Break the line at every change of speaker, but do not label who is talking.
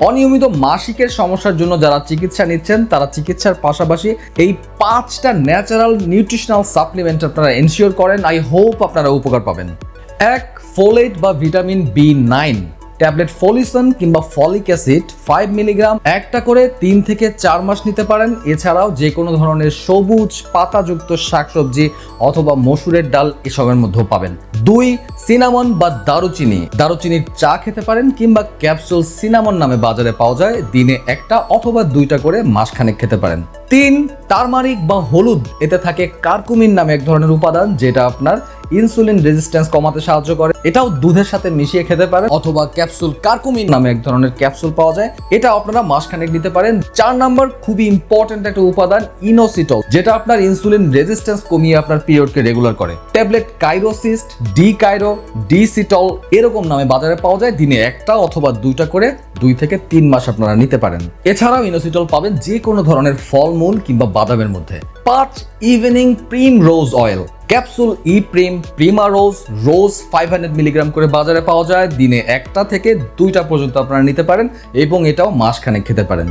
অনিয়মিত মাসিকের সমস্যার জন্য যারা চিকিৎসা নিচ্ছেন, তারা চিকিৎসার পাশাপাশি এই পাঁচটা ন্যাচারাল নিউট্রিশনাল সাপ্লিমেন্ট আপনারা এনশিওর করেন। আই হোপ আপনারা উপকার পাবেন। এক ফোলেট বা ভিটামিন বি নাইন ট্যাবলেট ফলিসন কিংবা ফলিক অ্যাসিড ফাইভ মিলিগ্রাম একটা করে তিন থেকে চার মাস নিতে পারেন। এছাড়াও যে কোনো ধরনের সবুজ পাতাযুক্ত শাকসবজি অথবা মসুরের ডাল এসবের মধ্যেও পাবেন। দুই, সিনামন বা দারুচিনি। দারুচিনির চা খেতে পারেন কিংবা ক্যাপসুল সিনামন নামে বাজারে পাওয়া যায়। দিনে একটা অথবা দুইটা করে মাসখানেক খেতে পারেন। তিন টারমারিক বা হলুদ। এতে থাকে কার্কুমিন নামে এক ধরনের উপাদান যেটা আপনার ইনসুলিন রেজিস্ট্যান্স কমাতে সাহায্য করে। এটাও দুধের সাথে মিশিয়ে খেতে পারেন, অথবা ক্যাপসুল কার্কুমিন নামে এক ধরনের ক্যাপসুল পাওয়া যায়। এটা আপনারা মাসখানেক নিতে পারেন। চার নাম্বার খুবই ইম্পর্টেন্ট একটা উপাদান, ইনোসিটল, যেটা আপনার ইনসুলিন রেজিস্ট্যান্স কমিয়ে আপনার পিরিয়ডকে রেগুলার করে। ট্যাবলেট কাইরোসিস্ট ডি কাইরো ডি সিটল এরকম নামে বাজারে পাওয়া যায়। দিনে একটা অথবা দুইটা করে দুই থেকে তিন মাস আপনারা নিতে পারেন। এছাড়াও ইনোসিটল পাবেন যে কোনো ধরনের ফলমূল কিংবা বাদামের মধ্যে। পাঁচ evening primrose oil. Capsule E prime Prima rose rose five hundred milligram করে বাজারে পাওয়া যায়। দিনে একটা থেকে দুইটা পর্যন্ত আপনারা নিতে পারেন এবং এটাও মাসখানেক খেতে পারেন।